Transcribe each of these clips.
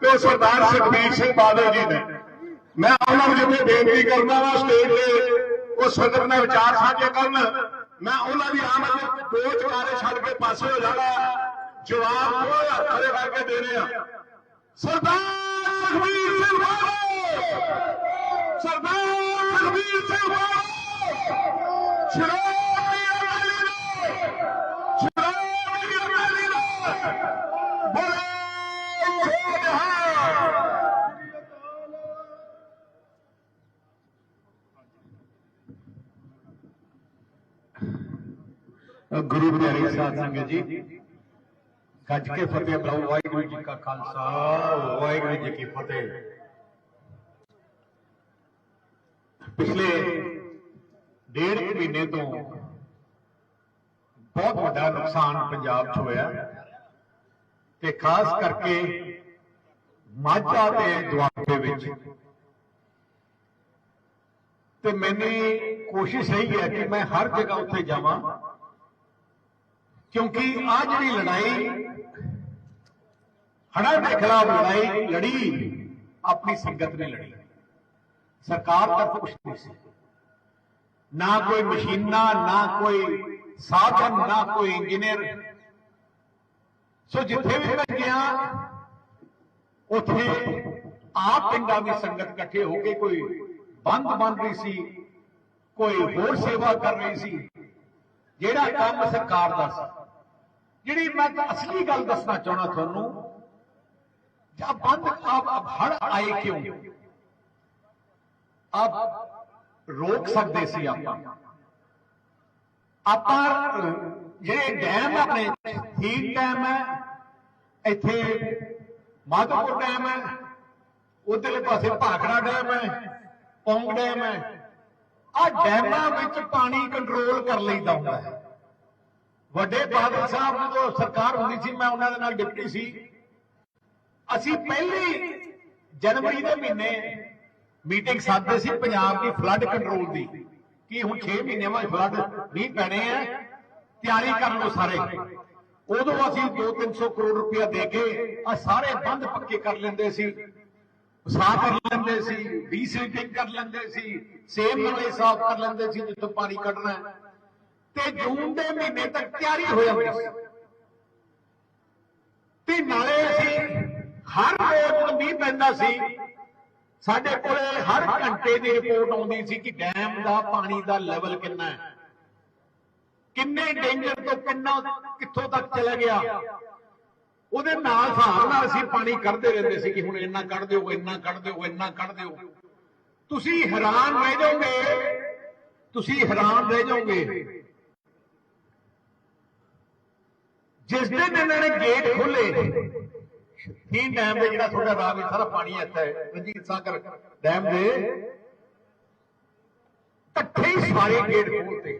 ਤੇ ਸਰਦਾਰ ਸੁਖਬੀਰ ਸਿੰਘ ਬਾਦਲ ਜੀ ਨੇ। ਮੈਂ ਉਹਨਾਂ ਨੂੰ ਜਿੱਥੇ ਬੇਨਤੀ ਕਰਦਾ ਵਾ ਸਟੇਜ ਤੇ ਉਹ ਸਦਰ ਨਾਲ ਵਿਚਾਰ ਸਾਂਝੇ ਕਰਨ। ਮੈਂ ਉਹਨਾਂ ਦੀ ਆਮਦ ਦੋ ਚਕਾਰੇ ਛੱਡ ਕੇ ਪਾਸੇ ਹੋ ਜਾਣਾ, ਜਵਾਬ ਉਹ ਹੱਥ ਕਰਕੇ ਦੇਣੇ ਆ। ਸਰਦਾਰ ਸੁਖਬੀਰ ਸਿੰਘ ਬਾਦਲ! ਸਰਦਾਰ ਸੁਖਬੀਰ ਸਿੰਘ ਬਾਦਲ! ਸ਼੍ਰੋਮਣੀ ਗੁਰੂ ਪਿਆਰੇ ਸਾਧ ਸੰਗਤ ਜੀ। ਗੱਜ ਕੇ ਫਤਿਹ ਬੁਲਾਓ, ਵਾਹਿਗੁਰੂ ਜੀ ਕਾ ਖਾਲਸਾ, ਵਾਹਿਗੁਰੂ ਜੀ ਕੀ ਫਤਿਹ। ਪਿਛਲੇ ਡੇਢ ਮਹੀਨੇ ਤੋਂ ਬਹੁਤ ਵੱਡਾ ਨੁਕਸਾਨ ਪੰਜਾਬ 'ਚ ਹੋਇਆ। ਤੇ ਖਾਸ ਕਰਕੇ ਮਾਝਾ ਤੇ ਦੁਆਬੇ ਵਿੱਚ। ਤੇ ਮੈਨੇ ਕੋਸ਼ਿਸ਼ ਇਹੀ ਹੈ ਕਿ ਮੈਂ ਹਰ ਜਗ੍ਹਾ ਉੱਥੇ ਜਾਵਾਂ। ਕਿਉਂਕਿ ਆ ਜਿਹੜੀ ਲੜਾਈ, ਹੜ੍ਹਾਂ ਦੇ ਖਿਲਾਫ ਲੜਾਈ ਲੜੀ, ਆਪਣੀ ਸੰਗਤ ਨੇ ਲੜੀ। ਸਰਕਾਰ ਤਰਫ ਕੁਛ ਨਹੀਂ ਸੀ। ਨਾ ਕੋਈ ਮਸ਼ੀਨਾਂ, ਨਾ ਕੋਈ ਸਾਧਨ, ਨਾ ਕੋਈ ਇੰਜੀਨੀਅਰ। ਸੋ ਜਿੱਥੇ ਵੀ ਮੈਂ ਗਿਆ, ਉੱਥੇ ਆਪ ਪਿੰਡਾਂ ਦੀ ਸੰਗਤ ਇਕੱਠੇ ਹੋ ਕੇ ਕੋਈ ਬੰਦ ਬਣ ਰਹੀ ਸੀ, ਕੋਈ ਹੋਰ ਸੇਵਾ ਕਰ ਰਹੀ ਸੀ, ਜਿਹੜਾ ਕੰਮ ਸਰਕਾਰ ਦਾ ਸੀ। ਜਿਹੜੀ ਮੈਂ ਤਾਂ ਅਸਲੀ ਗੱਲ ਦੱਸਣਾ ਚਾਹਣਾ ਤੁਹਾਨੂੰ, ਜਾਂ ਬੰਦ ਆਪ ਹੜ ਆਏ ਕਿਉਂ? ਆਪ ਰੋਕ ਸਕਦੇ ਸੀ ਆਪਾਂ। ਆਪਾਂ, ਜਿਹੜੇ ਡੈਮ ਆਪਣੇ ਠੀਕ ਡੈਮ ਹੈ, ਇੱਥੇ ਮਾਧੋਪੁਰ ਡੈਮ ਹੈ, ਉਧਰਲੇ ਪਾਸੇ ਭਾਖੜਾ ਡੈਮ ਹੈ, ਪੌਂਗ ਡੈਮ ਹੈ। ਆ ਡੈਮਾਂ ਵਿੱਚ ਪਾਣੀ ਕੰਟਰੋਲ ਕਰ ਲਈਦਾ ਹੁੰਦਾ ਹੈ। ਵੱਡੇ ਬਾਦਲ ਸਾਹਿਬ ਜਦੋਂ ਸਰਕਾਰ ਹੁੰਦੀ ਸੀ, ਮੈਂ ਉਹਨਾਂ ਦੇ ਨਾਲ ਡਿਪਟੀ ਸੀ। ਅਸੀਂ ਪਹਿਲੀ ਜਨਵਰੀ ਦੇ ਮਹੀਨੇ ਮੀਟਿੰਗ ਸਾਧਦੇ ਸੀ ਪੰਜਾਬ ਦੀ ਫਲੱਡ ਕੰਟਰੋਲ ਦੀ, ਕਿ ਹੁਣ 6 ਮਹੀਨੇ ਬਾਅਦ ਫਲੱਡ ਨਹੀਂ ਪੈਣੇ ਆ, ਤਿਆਰੀ ਕਰ ਲਓ ਸਾਰੇ। ਉਦੋਂ ਅਸੀਂ 2-300 ਕਰੋੜ ਰੁਪਇਆ ਦੇ ਕੇ ਆ ਸਾਰੇ ਬੰਦ ਪੱਕੇ ਕਰ ਲੈਂਦੇ ਸੀ। ਸਾਫ਼ ਕਰ ਲੈਂਦੇ ਸੀ, ਡੀਸਿਲਟਿੰਗ ਕਰ ਲੈਂਦੇ ਸੀ, ਸੇਮ ਨਾਲੇ ਸਾਫ਼ ਕਰ ਲੈਂਦੇ ਸੀ, ਜਿੱਥੋਂ ਪਾਣੀ ਕੱਢਣਾ ਹੈ। ਤੇ ਜੂਨ ਦੇ ਮਹੀਨੇ ਤੱਕ ਤਿਆਰੀ ਹੋ ਜਾਂਦੀ ਸੀ। ਤੇ ਨਾਲੇ ਅਸੀਂ ਹਰ ਰੋਜ਼ ਜਦੋਂ ਮੀਂਹ ਪੈਂਦਾ ਸੀ। ਸਾਡੇ ਕੋਲੇ ਹਰ ਘੰਟੇ ਦੀ ਰਿਪੋਰਟ ਆਉਂਦੀ ਸੀ ਕਿ ਡੈਮ ਦਾ ਪਾਣੀ ਦਾ ਲੈਵਲ ਕਿੰਨਾ ਹੈ। ਕਿੰਨੇ ਡੇਂਜਰ ਤੋਂ ਕਿੰਨਾ ਕਿੱਥੋਂ ਤੱਕ ਚਲਾ ਗਿਆ। ਉਹਦੇ ਨਾਲ ਹਿਸਾਬ ਨਾਲ ਅਸੀਂ ਪਾਣੀ ਕੱਢਦੇ ਰਹਿੰਦੇ ਸੀ ਕਿ ਹੁਣ ਇੰਨਾ ਕੱਢ ਦਿਓ, ਇੰਨਾ ਕੱਢ ਦਿਓ, ਇੰਨਾ ਕੱਢ ਦਿਓ। ਤੁਸੀਂ ਹੈਰਾਨ ਰਹਿ ਜਾਓਗੇ। ਤੁਸੀਂ ਹੈਰਾਨ ਰਹਿ ਜਾਓਗੇ। ਜਿਸ ਦਿਨ ਇਹਨਾਂ ਨੇ ਗੇਟ ਖੋਲੇ ਤੀਨ ਡੈਮ ਦੇ ਜਿਹੜਾ ਤੁਹਾਡਾ ਰਾਹ ਵਿੱਚ ਸਾਰਾ ਪਾਣੀ ਇੱਥੇ ਹੈ। ਰਣਜੀਤ ਸਾਗਰ ਡੈਮ ਦੇ ਇਕੱਠੇ ਹੀ ਸਾਰੇ ਗੇਟ ਖੋਲਤੇ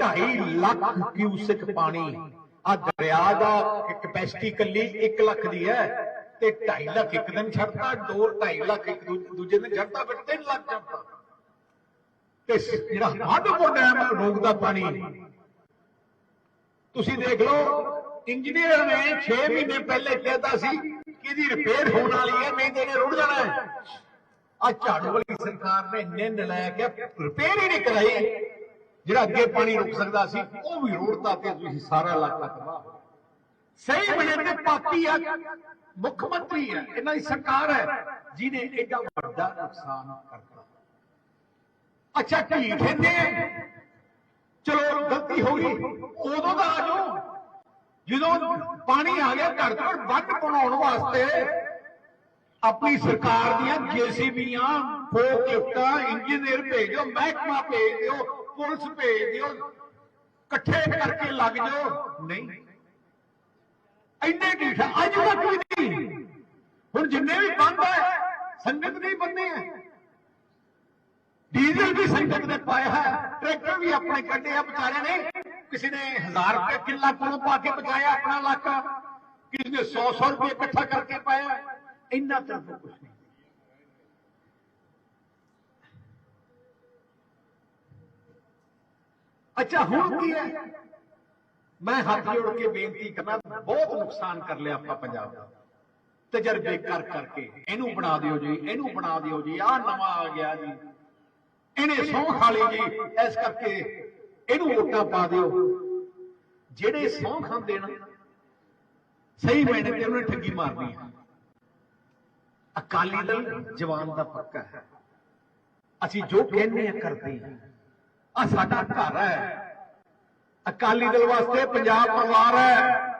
2.5 ਲੱਖ ਕਿਊਸਿਕ ਪਾਣੀ ਆ ਦਰਿਆ ਦਾ ਕੈਪੈਸਿਟੀ ਕੱਲੀ 1 ਲੱਖ ਦੀ ਹੈ ਤੇ 2.5 ਲੱਖ ਇੱਕ ਦਿਨ ਛੱਡਦਾ 2 2.5 ਲੱਖ ਇੱਕ ਦੂਜੇ ਦਿਨ ਛੱਡਦਾ ਫਿਰ 3 ਲੱਖ ਛੱਡਦਾ ਤੇ ਸ- ਜਿਹੜਾ ਮਾਧੋਪੁਰ ਡੈਮ ਰੋਕਦਾ ਪਾਣੀ ਤੁਸੀਂ ਦੇਖ ਲਓ ਇੰਜੀਨੀਅਰ ਨੇ 6 ਮਹੀਨੇ ਪਹਿਲੇ ਕਹਿਤਾ ਸੀ ਕਿ ਇਹਦੀ ਰਿਪੇਅਰ ਹੋਣ ਵਾਲੀ ਹੈ ਨਹੀਂ ਤੇ ਇਹਨੇ ਰੁੜ ਜਾਣਾ ਹੈ। ਆ ਝਾੜੂ ਵਾਲੀ ਸਰਕਾਰ ਨੇ ਇੰਨੇ ਨਲਾਇਕ ਹੈ ਰਿਪੇਅਰ ਹੀ ਨਹੀਂ ਕਰਾਈ। ਜਿਹੜਾ ਅੱਗੇ ਪਾਣੀ ਰੁਕ ਸਕਦਾ ਸੀ, ਉਹ ਵੀ ਰੋੜਤਾ ਤੇ ਤੁਸੀਂ ਸਾਰਾ ਇਲਾਕਾ ਤਬਾਹ ਸਹੀ ਬਣੇ ਤੇ ਪਾਰਟੀ ਆ, ਮੁੱਖ ਮੰਤਰੀ ਹੈ ਇਹਨਾਂ ਦੀ ਸਰਕਾਰ ਹੈ, ਜਿਹਨੇ ਐਡਾ ਵੱਡਾ ਨੁਕਸਾਨ ਕਰਤਾ। ਅੱਛਾ, ਢੀਠ ਹੁੰਦੇ ਚਲੋ ਗਲਤੀ ਹੋ ਗਈ। ਉਦੋਂ ਦਾ ਆ ਜਾਓ। ਜਦੋਂ ਪਾਣੀ ਆ ਗਿਆ, ਘਰ ਘਰ ਬੰਦ ਬਣਾਉਣ ਵਾਸਤੇ ਆਪਣੀ ਸਰਕਾਰ ਦੀਆਂ ਜੀਸੀਬੀਆਂ, ਫੋਕ ਇੰਜੀਨੀਅਰ ਭੇਜੋ, ਮਹਿਕਮਾ ਭੇਜ ਦਿਓ, ਪੁਲਿਸ ਭੇਜ ਦਿਓ, ਇਕੱਠੇ ਕਰਕੇ ਲੱਗ ਜਾਓ। ਨਹੀਂ। ਇੰਨੇ ਢੀਠ ਅੱਜ ਤੱਕ ਵੀ ਨਹੀਂ। ਹੁਣ ਜਿੰਨੇ ਵੀ ਬੰਦ ਹੈ ਸੰਗਤ ਨਹੀਂ ਬੰਦੇ ਹੈ ਡੀਜ਼ਲ ਵੀ ਸੰਗਤ ਨੇ ਪਾਇਆ ਹੈ ਟਰੈਕਟਰ ਵੀ ਆਪਣੇ ਕੱਢੇ ਆ ਵਿਚਾਰੇ ਨੇ। ਕਿਸੇ ਨੇ 1000 ਰੁਪਏ ਕਿੱਲਾ ਕੋਲੋਂ ਪਾ ਕੇ ਬਚਾਇਆ ਆਪਣਾ ਇਲਾਕਾ ਕਿਸੇ ਨੇ 100 100 ਰੁਪਏ ਇਕੱਠਾ ਕਰਕੇ ਪਾਇਆ। ਇੰਨਾ ਤਰਫ ਕੁਝ ਨਹੀਂ। ਅੱਛਾ, ਹੁਣ ਕੀ ਹੈ? ਮੈਂ ਹੱਥ ਜੋੜ ਕੇ ਬੇਨਤੀ ਕਰਨਾ ਬਹੁਤ ਨੁਕਸਾਨ ਕਰ ਲਿਆ ਆਪਾਂ ਪੰਜਾਬ ਦਾ। ਤਜਰਬੇ ਕਰ ਕਰਕੇ। ਇਹਨੂੰ ਬਣਾ ਦਿਓ ਜੀ, ਇਹਨੂੰ ਬਣਾ ਦਿਓ ਜੀ। ਆਹ ਨਵਾਂ ਆ ਗਿਆ ਜੀ। ਇਹਨੇ ਸਹੁੰ ਖਾ ਲਈ ਜੀ। ਇਸ ਕਰਕੇ ਇਹਨੂੰ ਵੋਟਾਂ ਪਾ ਦਿਓ। ਜਿਹੜੇ ਸਹੁੰ ਖਾਂਦੇ ਨਾ, ਸਹੀ ਮੈਨੇ ਤੇ ਉਹਨੇ ਠੱਗੀ ਮਾਰਨੀ ਹੈ ਅਕਾਲੀ ਦਲ ਜਵਾਨ ਦਾ ਪੱਕਾ ਹੈ। ਅਸੀਂ ਜੋ ਕਹਿੰਦੇ ਆ ਕਰਦੇ ਹਾਂ। ਆ ਸਾਡਾ ਘਰ ਹੈ। ਅਕਾਲੀ ਦਲ ਵਾਸਤੇ ਪੰਜਾਬ ਪਰਿਵਾਰ ਹੈ।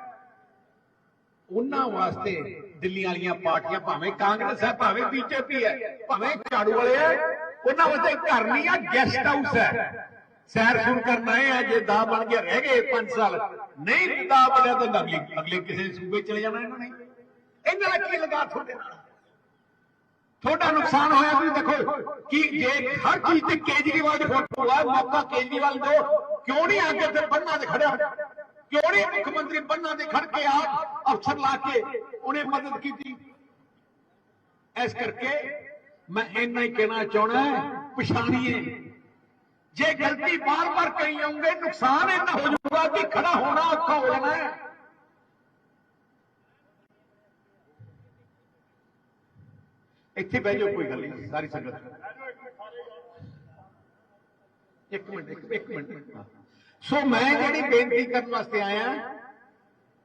ਉਹਨਾਂ ਵਾਸਤੇ ਦਿੱਲੀ ਵਾਲੀਆਂ ਪਾਰਟੀਆਂ, ਭਾਵੇਂ ਕਾਂਗਰਸ ਹੈ, ਭਾਵੇਂ ਬੀਜੇਪੀ ਹੈ, ਭਾਵੇਂ ਝਾੜੂ ਵਾਲੇ ਹੈ ਉਹਨਾਂ ਵਾਸਤੇ ਘਰ ਨਹੀਂ ਆ ਗੈਸਟ ਹਾਊਸ ਹੈ। ਸੈਰ ਸੁਰ ਕਰਨ ਆਏ ਜੇ ਦਾ ਬਣ ਕੇ ਰਹਿ ਗਏ 5 ਸਾਲ। ਨਹੀਂ ਦਾ ਬਣਿਆ ਤਾਂ ਅਗਲੇ ਅਗਲੇ ਕਿਸੇ ਸੂਬੇ ਚਲੇ ਜਾਣਾ ਇਹਨਾਂ ਨੇ। ਇਹਨਾਂ ਦਾ ਕੀ ਲਗਾ ਤੁਹਾਡੇ ਨਾਲ? ਤੁਹਾਡਾ ਨੁਕਸਾਨ ਹੋਇਆ ਤੁਸੀਂ ਦੇਖੋ, ਕਿ ਜੇ ਹਰ ਚੀਜ਼ ਤੇ ਕੇਜਰੀਵਾਲ ਦੀ ਫੋਟੋ ਆ, ਮੌਕਾ ਕੇਜਰੀਵਾਲ ਦੋ ਕਿਉਂ ਨਹੀਂ ਅੱਗੇ ਤੇ ਬੰਨਾ ਤੇ ਖੜਿਆ? ਕਿਉਂ ਨਹੀਂ ਮੁੱਖ ਮੰਤਰੀ ਬੰਨਾ ਤੇ ਖੜ ਕੇ ਆਪ ਅਫਸਰ ਲਾ ਕੇ ਉਹਨੇ ਮਦਦ ਕੀਤੀ? ਇਸ ਕਰਕੇ ਮੈਂ ਇੰਨਾ ਹੀ ਕਹਿਣਾ ਚਾਹਣਾ ਪਛਾਣੀਏ। ਜੇ ਗਲਤੀ ਬਾਰ-ਬਾਰ ਕਰੀ ਜਾਓਗੇ, ਨੁਕਸਾਨ ਇੰਨਾ ਹੋ ਜਾਊਗਾ ਕਿ ਖੜਾ ਹੋਣਾ ਔਖਾ ਹੋ ਜਾਣਾ ਇੱਥੇ ਬਹਿ ਜਾਓ, ਕੋਈ ਗੱਲ ਨਹੀਂ, ਸਾਰੀ ਸੰਗਤ। ਇੱਕ ਮਿੰਟ, ਇੱਕ- ਇੱਕ ਮਿੰਟ। ਸੋ ਮੈਂ ਜਿਹੜੀ ਬੇਨਤੀ ਕਰਨ ਵਾਸਤੇ ਆਇਆ,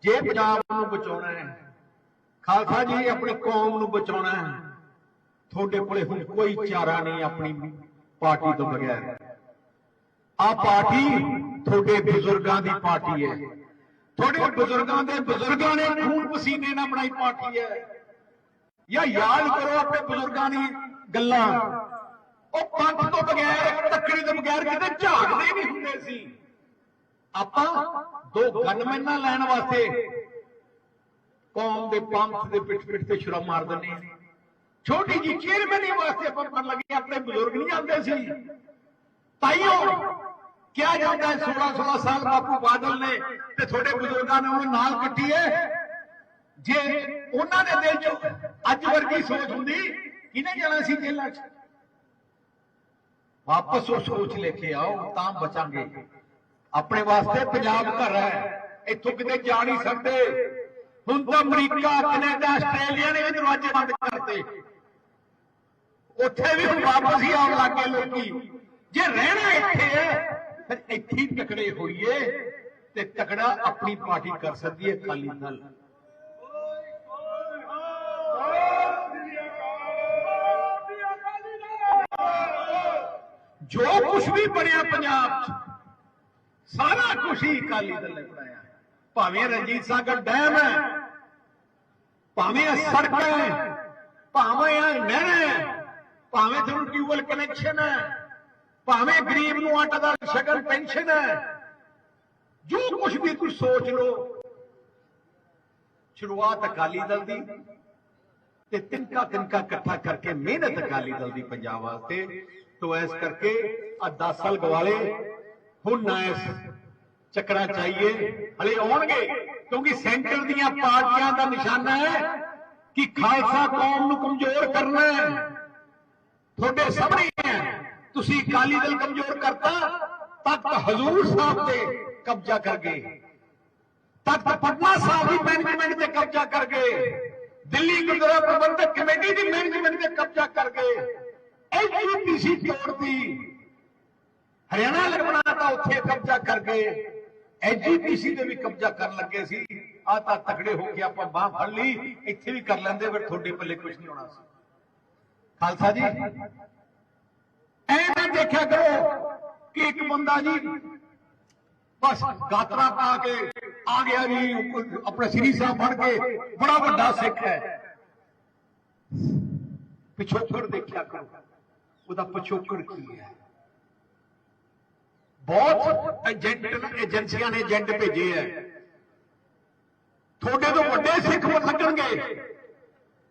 ਜੇ ਪੰਜਾਬ ਨੂੰ ਬਚਾਉਣਾ ਹੈ, ਖਾਲਸਾ ਜੀ ਆਪਣੀ ਕੌਮ ਨੂੰ ਬਚਾਉਣਾ ਹੈ ਤੁਹਾਡੇ ਕੋਲੇ ਹੁਣ ਕੋਈ ਚਾਰਾ ਨਹੀਂ ਆਪਣੀ ਪਾਰਟੀ ਤੋਂ ਬਗੈਰ। ਆ ਪਾਰਟੀ ਤੁਹਾਡੇ ਬਜ਼ੁਰਗਾਂ ਦੀ ਪਾਰਟੀ ਹੈ। ਤੁਹਾਡੇ ਬਜ਼ੁਰਗਾਂ ਦੇ ਬਜ਼ੁਰਗਾਂ ਨੇ ਖੂਨ ਪਸੀਨੇ ਨਾਲ ਬਣਾਈ ਪਾਰਟੀ ਹੈ। ਜਾਂ ਯਾਦ ਕਰੋ ਆਪਣੇ ਬਜ਼ੁਰਗਾਂ ਦੀ ਗੱਲਾਂ। ਉਹ ਪੰਥ ਤੋਂ ਬਗੈਰ, ਤੱਕੜੀ ਤੋਂ ਬਗੈਰ ਕਿਤੇ ਝਾਕਦੇ ਨਹੀਂ ਹੁੰਦੇ ਸੀ। ਆਪਾਂ ਦੋ ਗਨਮੈਨਾਂ ਲੈਣ ਵਾਸਤੇ ਕੌਮ ਦੇ ਪੰਥ ਦੇ ਪਿੱਠ ਪਿੱਠ ਤੇ ਸ਼ਰਮ ਮਾਰ ਦਿੰਦੇ ਛੋਟੀ ਜੀ ਚੇਅਰਮੈਨੀ ਵਾਸਤੇ ਆਪਾਂ ਮਨ ਲੱਗੇ ਆਪਣੇ ਬਜ਼ੁਰਗ ਨਹੀਂ ਆਉਂਦੇ ਸੀ। ਤਾਈਓ, ਕਿਹਾ ਜਾਂਦਾ 16 16 ਸਾਲ ਬਾਪੂ ਬਾਦਲ ਨੇ ਤੇ ਤੁਹਾਡੇ ਬਜ਼ੁਰਗਾਂ ਨੇ ਉਹਨੂੰ ਨਾਲ ਕੱਟੀ ਹੈ। ਜੇ ਉਹਨਾਂ ਦੇ ਦਿਲ 'ਚ ਅੱਜ ਵਰਗੀ ਸੋਚ ਹੁੰਦੀ, ਕਿਹਨੇ ਜਾਣਾ ਸੀ ਜੇਲ੍ਹਾਂ 'ਚ? ਵਾਪਸ ਉਹ ਸੋਚ ਲੈ ਕੇ ਆਓ, ਤਾਂ ਬਚਾਂਗੇ। ਆਪਣੇ ਵਾਸਤੇ ਪੰਜਾਬ ਘਰ ਹੈ, ਇੱਥੋਂ ਕਿਤੇ ਜਾ ਨਹੀਂ ਸਕਦੇ। ਹੁਣ ਤਾਂ ਅਮਰੀਕਾ, ਕੈਨੇਡਾ, ਆਸਟ੍ਰੇਲੀਆ ਨੇ ਵੀ ਦਰਵਾਜ਼ੇ ਬੰਦ ਕਰਤੇ। ਉੱਥੇ ਵੀ ਹੁਣ ਵਾਪਸ ਹੀ ਆਉਣ ਲੱਗੇ ਲੋਕੀ। ਜੇ ਰਹਿਣਾ ਇੱਥੇ ਹੈ, ਫਿਰ ਇੱਥੇ ਹੀ ਤਕੜੇ ਹੋਈਏ ਤੇ ਤਕੜਾ ਆਪਣੀ ਪਾਰਟੀ ਕਰ ਸਕਦੀ ਹੈ ਅਕਾਲੀ ਦਲ। ਜੋ ਕੁਝ ਵੀ ਬਣਿਆ ਪੰਜਾਬ 'ਚ, ਸਾਰਾ ਕੁਝ ਹੀ ਅਕਾਲੀ ਦਲ ਨੇ ਬਣਾਇਆ। ਭਾਵੇਂ ਰਣਜੀਤ ਸਾਗਰ ਡੈਮ ਹੈ, ਭਾਵੇਂ ਇਹ ਸੜਕ ਹੈ, ਭਾਵੇਂ ਇਹ ਨਹਿਰ ਭਾਵੇਂ ਤੁਹਾਨੂੰ ਟਿਊਬਲ ਕਨੈਕਸ਼ਨ ਹੈ, ਭਾਵੇਂ ਗਰੀਬ ਨੂੰ ਆਟਾ ਦਾ ਸ਼ਗਨ ਪੈਨਸ਼ਨ ਹੈ, ਜੋ ਕੁਝ ਵੀ ਤੁਸੀਂ ਸੋਚ ਲਓ, ਸ਼ੁਰੂਆਤ ਅਕਾਲੀ ਦਲ ਦੀ ਤੇ ਤਿੰਕਾ ਤਿੰਕਾ ਇਕੱਠਾ ਕਰਕੇ ਮਿਹਨਤ ਅਕਾਲੀ ਦਲ ਦੀ ਪੰਜਾਬ ਵਾਸਤੇ। ਤੋ ਇਸ ਕਰਕੇ ਆ 10 ਸਾਲ ਗਵਾਲੇ, ਹੁਣ ਨਾ ਇਸ ਚੱਕਰਾਂ ਚਾਹੀਏ ਹਲੇ ਆਉਣਗੇ, ਕਿਉਂਕਿ ਸੈਂਟਰ ਦੀਆਂ ਪਾਰਟੀਆਂ ਦਾ ਨਿਸ਼ਾਨਾ ਹੈ ਕਿ ਖਾਲਸਾ ਕੌਮ ਨੂੰ ਕਮਜ਼ੋਰ ਕਰਨਾ ਹੈ। ਤੁਹਾਡੇ ਸਾਹਮਣੇ ਹੈ ਤੁਸੀਂ ਅਕਾਲੀ ਦਲ ਕਮਜ਼ੋਰ ਕਰਤਾ ਤਖਤ ਹਜ਼ੂਰ ਸਾਹਿਬ ਤੇ ਕਬਜ਼ਾ ਕਰ ਗਏ। ਤਖਤ ਪਟਨਾ ਸਾਹਿਬ ਦੀ ਮੈਨੇਜਮੈਂਟ ਤੇ ਕਬਜ਼ਾ ਕਰ ਗਏ। ਦਿੱਲੀ ਗੁਰਦੁਆਰਾ ਪ੍ਰਬੰਧਕ ਕਮੇਟੀ ਦੀ ਮੈਨੇਜਮੈਂਟ ਤੇ ਕਬਜ਼ਾ ਕਰ ਗਏ। ਐਜੀਪੀਸੀ ਤੋੜਦੀ ਹਰਿਆਣਾ ਲਗਵਾਤਾ ਉੱਥੇ ਕਬਜ਼ਾ ਕਰ ਗਏ। ਐਜੀਪੀਸੀ ਦੇ ਵੀ ਕਬਜ਼ਾ ਕਰਨ ਲੱਗੇ ਸੀ। ਆ ਤਾਂ ਤਕੜੇ ਹੋ ਕੇ ਆਪਾਂ ਬਾਹ ਫੜ ਲਈ। ਇੱਥੇ ਵੀ ਕਰ ਲੈਂਦੇ, ਫਿਰ ਤੁਹਾਡੇ ਪੱਲੇ ਕੁਝ ਨਹੀਂ ਹੋਣਾ ਸੀ। ਖਾਲਸਾ ਜੀ। ਐ ਨਾ ਦੇਖਿਆ ਕਰੋ ਕਿ ਇੱਕ ਬੰਦਾ ਜੀ ਬਸ ਗਾਤਰਾ ਪਾ ਕੇ ਆ ਗਿਆ ਜੀ ਉੱਪਰ ਆਪਣਾ ਸ੍ਰੀ ਸਾਹਿਬ ਬਣ ਕੇ ਬੜਾ ਵੱਡਾ ਸਿੱਖ ਹੈ। ਪਿਛੋਕੜ ਦੇਖਿਆ ਕਰੋ, ਉਹਦਾ ਪਿਛੋਕੜ ਕੀ ਹੈ? ਬਹੁਤ ਏਜੰਟ ਏਜੰਸੀਆਂ ਨੇ ਏਜੰਟ ਭੇਜੇ ਹੈ। ਤੁਹਾਡੇ ਤੋਂ ਵੱਡੇ ਸਿੱਖ ਲੱਗਣਗੇ,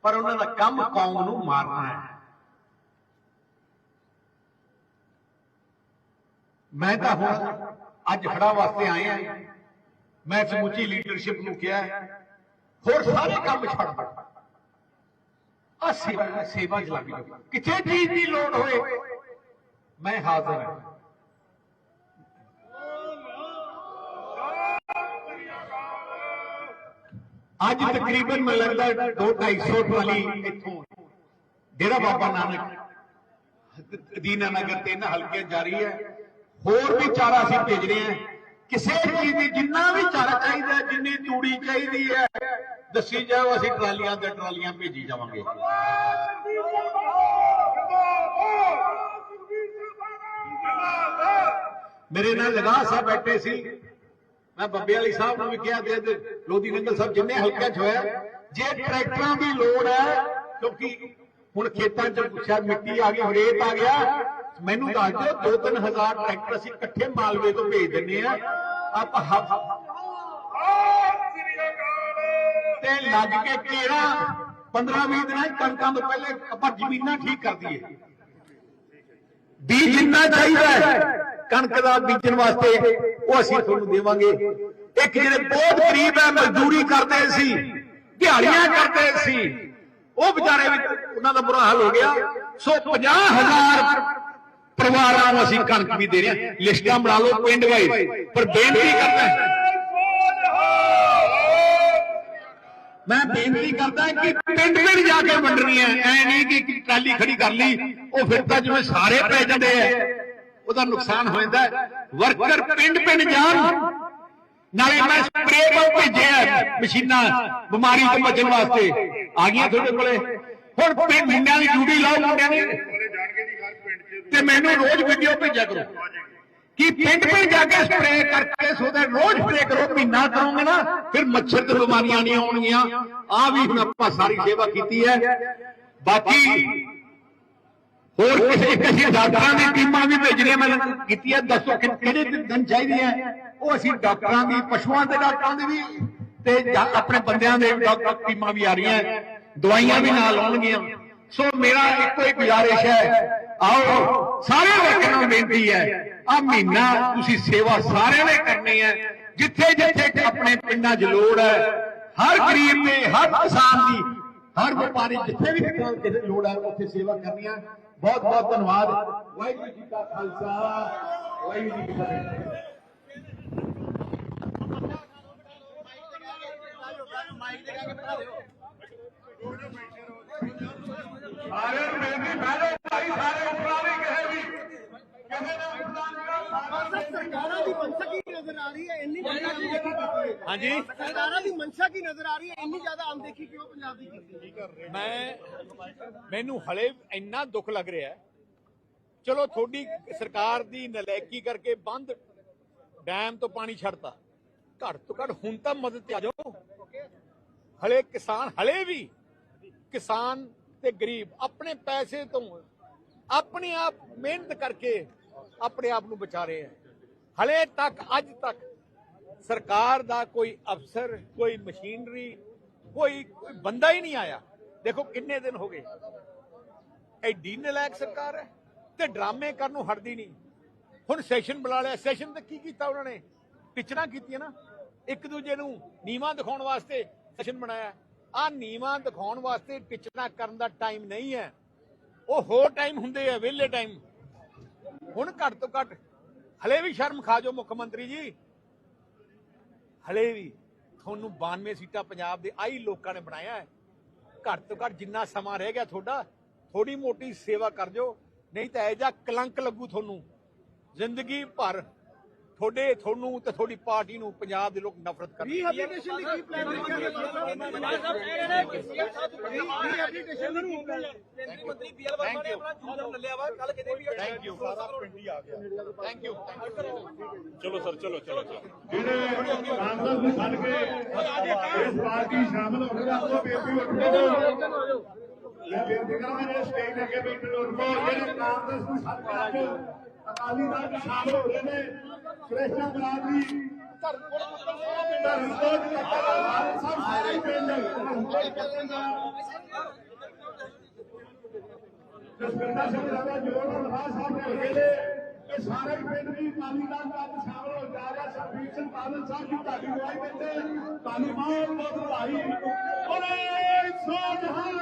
ਪਰ ਉਹਨਾਂ ਦਾ ਕੰਮ ਕੌਮ ਨੂੰ ਮਾਰਨਾ ਹੈ। ਮੈਂ ਤਾਂ ਹੁਣ ਅੱਜ ਖੜਾ ਵਾਸਤੇ ਆਏ ਆ ਮੈਂ ਸਮੁੱਚੀ ਲੀਡਰਸ਼ਿਪ ਨੂੰ ਕਿਹਾ ਹੈ, ਹੋਰ ਸਾਰੇ ਕੰਮ ਛੱਡ ਦਿਓ ਆ ਸੇਵਾ ਸੇਵਾ ਚ ਲੱਗ ਜਾਓ ਕਿਤੇ ਚੀਜ਼ ਦੀ ਲੋੜ ਹੋਏ ਮੈਂ ਹਾਜ਼ਰ ਹਾਂ ਅੱਜ ਤਕਰੀਬਨ ਮੈਨੂੰ ਲੱਗਦਾ 2-250 ਟਰਾਲੀ ਇੱਥੋਂ ਡੇਰਾ ਬਾਬਾ ਨਾਨਕ ਦੀਨਾ ਨਗਰ ਤਿੰਨ ਹਲਕੇ ਜਾਰੀ ਹੈ ਹੋਰ ਵੀ ਚਾਰਾ ਅਸੀਂ ਭੇਜ ਰਹੇ ਹਾਂ ਕਿਸੇ ਚੀਜ਼ ਦੀ ਜਿੰਨਾ ਵੀ ਚਾਰਾ ਚਾਹੀਦਾ, ਜਿੰਨੀ ਤੂੜੀ ਚਾਹੀਦੀ ਹੈ, ਦੱਸੀ ਜਾਓ, ਅਸੀਂ ਟਰਾਲੀਆਂ ਤੇ ਟਰਾਲੀਆਂ ਭੇਜੀ ਜਾਵਾਂਗੇ। ਮੇਰੇ ਨਾਲ ਲਗਾ ਸਾਹਿਬ ਬੈਠੇ ਸੀ। ਮੈਂ ਬੱਬੇ ਵਾਲੀ ਸਾਹਿਬ ਨੂੰ ਵੀ ਕਿਹਾ ਤੇ ਇੱਧਰ ਲੋਧੀ ਨੰਗਲ ਸਾਹਿਬ ਜਿੰਨੇ ਹਲਕਿਆਂ 'ਚ ਹੋਇਆ, ਜੇ ਟਰੈਕਟਰਾਂ ਦੀ ਲੋੜ ਹੈ, ਕਿਉਂਕਿ ਹੁਣ ਖੇਤਾਂ 'ਚ ਸ਼ਾਇਦ ਮਿੱਟੀ ਆ ਗਈ ਰੇਤ ਆ ਗਿਆ ਮੈਨੂੰ ਦੱਸ ਦਿਓ 2-3000 ਟਰੈਕਟਰ ਅਸੀਂ ਇਕੱਠੇ ਮਾਲਵੇ ਤੋਂ ਭੇਜ ਦਿੰਨੇ ਆ ਆਪਾਂ ਤੇ ਲੱਗ ਕੇ ਕਿਹੜਾ? 15-20 ਦਿਨਾਂ ਕਣਕਾਂ ਤੋਂ ਪਹਿਲੇ ਆਪਾਂ ਜ਼ਮੀਨਾਂ ਠੀਕ ਕਰ ਦਈਏ। ਬੀਜ ਜਿੰਨਾ ਚਾਹੀਦਾ ਕਣਕ ਦਾ ਬੀਜਣ ਵਾਸਤੇ ਉਹ ਅਸੀਂ ਤੁਹਾਨੂੰ ਦੇਵਾਂਗੇ। ਇੱਕ ਜਿਹੜੇ ਬਹੁਤ ਗਰੀਬ ਹੈ, ਮਜ਼ਦੂਰੀ ਕਰਦੇ ਸੀ, ਦਿਹਾੜੀਆਂ ਕਰਦੇ ਸੀ, ਉਹ ਵਿਚਾਰੇ ਵਿੱਚ ਉਹਨਾਂ ਦਾ ਬੁਰਾ ਹਾਲ ਹੋ ਗਿਆ। ਸੋ 50000 ਪਰਿਵਾਰਾਂ ਨੂੰ ਅਸੀਂ ਕਣਕ ਵੀ ਦੇ ਰਹੇ ਹਾਂ। ਲਿਸਟਾਂ ਬਣਾ ਲਓ ਪਿੰਡ ਵਾਈਜ਼। ਪਰ ਬੇਨਤੀ ਕਰਦਾ ਮੈਂ ਬੇਨਤੀ ਕਰਦਾ ਕਿ ਪਿੰਡ ਪਿੰਡ ਜਾ ਕੇ ਵੰਡਣੀ ਹੈ। ਐ ਨਹੀਂ ਕਿ ਇੱਕ ਟਰਾਲੀ ਖੜੀ ਕਰ ਲਈ, ਉਹ ਫਿਰ ਤਾਂ ਜਿਵੇਂ ਸਾਰੇ ਪੈ ਜਾਂਦੇ ਆ। ਉਹਦਾ ਨੁਕਸਾਨ ਹੋ ਜਾਂਦਾ ਵਰਕਰ ਪਿੰਡ ਪਿੰਡ ਜਾਣ। ਨਾਲੇ ਮੈਂ ਸਪਰੇਅ ਪੰਪ ਭੇਜਿਆ ਮਸ਼ੀਨਾਂ ਬਿਮਾਰੀ ਤੋਂ ਬਚਣ ਵਾਸਤੇ। ਆ ਗਈਆਂ ਤੁਹਾਡੇ ਕੋਲੇ। ਹੁਣ ਪਿੰਡ ਮੁੰਡਿਆਂ ਦੀ ਡਿਊਟੀ ਲਾਓ, ਮੁੰਡਿਆਂ ਦੀ। ਤੇ ਮੈਨੂੰ ਰੋਜ਼ ਵੀਡੀਓ ਭੇਜਿਆ ਕਰੋ। ਕਿ ਪਿੰਡ ਪਿੰਡ ਜਾ ਕੇ ਸਪਰੇਅ ਕਰਕੇ ਸੋਦੇ ਰੋਜ਼ ਸਪਰੇਅ ਕਰੋ, ਮਹੀਨਾ ਕਰੋਗੇ ਨਾ, ਫਿਰ ਮੱਛਰ ਤੇ ਬਿਮਾਰੀਆਂ ਨਹੀਂ ਆਉਣਗੀਆਂ। ਆ ਵੀ ਹੁਣ ਆਪਾਂ ਸਾਰੀ ਸੇਵਾ ਕੀਤੀ ਹੈ। ਬਾਕੀ ਹੋਰ ਕਿਸੇ ਕਿਸੇ ਡਾਕਟਰਾਂ ਦੀ ਟੀਮਾਂ ਵੀ ਭੇਜਣੀਆਂ ਮੈਂ ਕੀਤੀ ਹੈ ਦੱਸੋ ਕਿ ਕਿਹੜੇ ਦਿਨ ਚਾਹੀਦੀਆਂ। ਉਹ ਅਸੀਂ ਡਾਕਟਰਾਂ ਦੀ, ਪਸ਼ੂਆਂ ਦੇ ਡਾਕਟਰਾਂ ਦੀ ਵੀ ਤੇ ਆਪਣੇ ਬੰਦਿਆਂ ਦੇ ਡਾਕਟਰ ਟੀਮਾਂ ਵੀ ਆ ਰਹੀਆਂ। ਦਵਾਈਆਂ ਵੀ ਨਾਲ ਆਉਣਗੀਆਂ। ਸੋ ਮੇਰਾ ਇੱਕੋ ਹੀ ਗੁਜ਼ਾਰਿਸ਼ ਹੈ, ਆਓ ਸਾਰੇ ਵਰਕਰਾਂ ਨੂੰ ਬੇਨਤੀ ਹੈ ਆ ਮਹੀਨਾ ਤੁਸੀਂ ਸੇਵਾ ਸਾਰਿਆਂ ਨੇ ਕਰਨੀ ਹੈ, ਜਿੱਥੇ ਜਿੱਥੇ ਆਪਣੇ ਪਿੰਡਾਂ 'ਚ ਲੋੜ ਹੈ, ਹਰ ਗਰੀਬ ਦੇ ਹਰ ਕਿਸਾਨ ਦੀ, ਹਰ ਵਪਾਰੀ ਜਿੱਥੇ ਵੀ ਕਿਸੇ ਲੋੜ ਹੈ, ਉੱਥੇ ਸੇਵਾ ਕਰਨੀ ਹੈ। ਬਹੁਤ ਬਹੁਤ ਧੰਨਵਾਦ। ਵਾਹਿਗੁਰੂ ਜੀ ਕਾ ਖਾਲਸਾ, ਵਾਹਿਗੁਰੂ ਜੀ ਕੀ ਫਤਿਹ। ਬੇਨਤੀ ਬਹਿ ਭਾਈ ਸਾਰੇ ਵੀ ਕਿਸੇ ਨੇ ਸਰਕਾਰਾਂ ਦੀ ਮਨਸ਼ਾ ਕੀ ਨਜ਼ਰ ਆ ਰਹੀ ਹੈ? ਇੰਨੀ ਜ਼ਿਆਦਾ ਹਾਂਜੀ। ਸਰਕਾਰਾਂ ਦੀ ਮਨਸ਼ਾ ਕੀ ਨਜ਼ਰ ਆ ਰਹੀ ਹੈ? ਇੰਨੀ ਜ਼ਿਆਦਾ ਅਣਦੇਖੀ ਕਿਉਂ ਪੰਜਾਬ ਦੀ ਕੀਤੀ ਮੈਂ ਮੈਨੂੰ ਹਲੇ ਇੰਨਾ ਦੁੱਖ ਲੱਗ ਰਿਹਾ ਹੈ। ਚਲੋ ਤੁਹਾਡੀ ਸਰਕਾਰ ਦੀ ਨਲਾਇਕੀ ਕਰਕੇ ਬੰਦ ਡੈਮ ਤੋਂ ਪਾਣੀ ਛੱਡਤਾ। ਘੱਟ ਤੋਂ ਘੱਟ ਹੁਣ ਤਾਂ ਮਦਦ ਤੇ ਆ ਜਾਓ। ਹਲੇ ਕਿਸਾਨ, ਹਲੇ ਵੀ ਕਿਸਾਨ ਤੇ ਗਰੀਬ ਆਪਣੇ ਪੈਸੇ ਤੋਂ ਆਪਣੇ ਆਪ ਮਿਹਨਤ ਕਰਕੇ ਆਪਣੇ ਆਪ ਨੂੰ ਬਚਾ ਰਹੇ ਹੈ। ਹਲੇ ਤੱਕ, ਅੱਜ ਤੱਕ ਸਰਕਾਰ ਦਾ ਕੋਈ ਅਫਸਰ, ਕੋਈ ਮਸ਼ੀਨਰੀ, ਕੋਈ ਕੋਈ ਬੰਦਾ ਹੀ ਨਹੀਂ ਆਇਆ। ਦੇਖੋ ਕਿੰਨੇ ਦਿਨ ਹੋ ਗਏ। ਐਡੀ ਨਲਾਇਕ ਸਰਕਾਰ ਹੈ ਤੇ ਡਰਾਮੇ ਕਰਨ ਨੂੰ ਹਟਦੀ ਨਹੀਂ। ਹੁਣ ਸੈਸ਼ਨ ਬੁਲਾ ਲਿਆ। ਸੈਸ਼ਨ ਤੇ ਕੀ ਕੀਤਾ ਉਹਨਾਂ ਨੇ? ਪਿਚਣਾ ਕੀਤੀਆਂ ਨਾ। ਇੱਕ ਦੂਜੇ ਨੂੰ ਨੀਵਾਂ ਦਿਖਾਉਣ ਵਾਸਤੇ ਸੈਸ਼ਨ ਬਣਾਇਆ। ਆ ਨੀਵਾਂ ਦਿਖਾਉਣ ਵਾਸਤੇ ਪਿਚਣਾ ਕਰਨ ਦਾ ਟਾਈਮ ਨਹੀਂ ਹੈ। ਉਹ ਹੋਰ ਟਾਈਮ ਹੁੰਦੇ ਆ, ਵਿਹਲੇ ਟਾਈਮ। ਹੁਣ ਘੱਟ ਤੋਂ ਘੱਟ ਹਲੇ ਵੀ ਸ਼ਰਮ ਖਾ ਜਾਓ ਮੁੱਖ ਮੰਤਰੀ ਜੀ। ਹਲੇ ਵੀ ਤੁਹਾਨੂੰ 92 ਸੀਟਾਂ ਪੰਜਾਬ ਦੇ ਆਈ ਲੋਕਾਂ ਨੇ ਬਣਾਇਆ ਹੈ। ਘੱਟ ਤੋਂ ਘੱਟ ਜਿੰਨਾ ਸਮਾਂ ਰਹਿ ਗਿਆ ਤੁਹਾਡਾ ਥੋੜੀ ਮੋਟੀ ਸੇਵਾ ਕਰ ਜੋ ਨਹੀਂ ਤਾਂ ਇਹ ਜਾ ਕਲੰਕ ਲੱਗੂ ਤੁਹਾਨੂੰ। ਜ਼ਿੰਦਗੀ ਭਰ ਤੁਹਾਡੇ ਤੁਹਾਨੂੰ ਤੇ ਤੁਹਾਡੀ ਪਾਰਟੀ ਨੂੰ ਪੰਜਾਬ ਦੇ ਲੋਕ ਨਫ਼ਰਤ ਕਰਨਗੇ ਰੀਹੈਬਿਲਿਟੇਸ਼ਨ ਦੀ ਕੀ ਪਲਾਨ ਰੀਹੈਬਿਲਿਟੇਸ਼ਨ ਦੀ ਕੀ plan ਹੈ? Thank you thank you thank you ਚਲੋ ਸਰ ਚਲੋ ਚਲੋ ਜਿਹੜੇ ਕਾਂਗਰਸ ਨੂੰ ਛੱਡ ਕੇ ਇਸ ਪਾਰਟੀ ਸ਼ਾਮਲ ਹੋ ਗਏ ਆਪੋ ਬੇਨਤੀ ਉੱਠੋ ਮੈਂ ਬੇਨਤੀ ਕਰਾਂ ਮੇਰੇ ਸਟੇਜ ਅੱਗੇ ਬੈਠੇ ਲੋਕ ਜਿਹੜੇ ਕਾਂਗਰਸ ਨੂੰ ਛੱਡ ਕੇ ਅੱਜ ਅਕਾਲੀ ਦਲ ਸ਼ਾਮਲ ਹੋ ਰਹੇ ਨੇ। ਸ਼੍ਰੇਸ਼ਟਾ ਬਰਾਦਰੀ ਧਰਮ ਕੱਟਾ ਸਭ ਸਾਰੇ ਪਿੰਡ। ਜਸਵਿੰਦਰ ਸਿੰਘ ਰਾਜਾ ਜੋੜ ਲਹਾ ਸਾਹਿਬ ਨੇ ਹਲਕੇ ਨੇ। ਇਹ ਸਾਰੇ ਪਿੰਡ ਵੀ ਅਕਾਲੀ ਦਲ ਦਾ ਅੱਜ ਸ਼ਾਮਲ ਹੋ ਜਾ ਰਿਹਾ। ਸਰਬੀਰ ਸਿੰਘ ਬਾਦਲ ਸਾਹਿਬ ਦੀ ਤੁਹਾਡੀ ਅਗਵਾਈ ਵਿੱਚ ਤੁਹਾਨੂੰ ਬਹੁਤ ਬਹੁਤ ਵਧਾਈ। ਬੋਲੇ ਸੋ ਜਹਾਨ